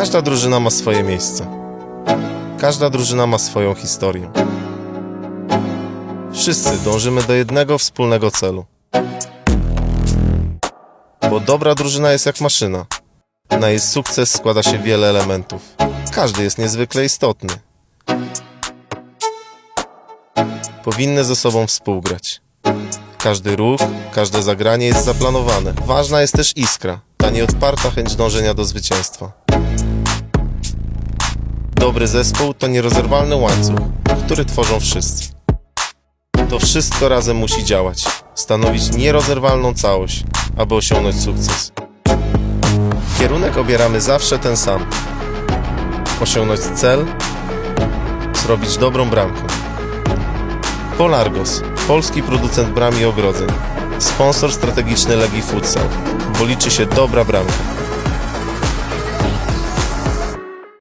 Każda drużyna ma swoje miejsce. Każda drużyna ma swoją historię. Wszyscy dążymy do jednego wspólnego celu. Bo dobra drużyna jest jak maszyna. Na jej sukces składa się wiele elementów. Każdy jest niezwykle istotny. Powinny ze sobą współgrać. Każdy ruch, każde zagranie jest zaplanowane. Ważna jest też iskra, ta nieodparta chęć dążenia do zwycięstwa. Dobry zespół to nierozerwalny łańcuch, który tworzą wszyscy. To wszystko razem musi działać, stanowić nierozerwalną całość, aby osiągnąć sukces. Kierunek obieramy zawsze ten sam. Osiągnąć cel, zrobić dobrą bramkę. Polargos, polski producent bram i ogrodzeń. Sponsor strategiczny Legii Futsal, bo liczy się dobra bramka.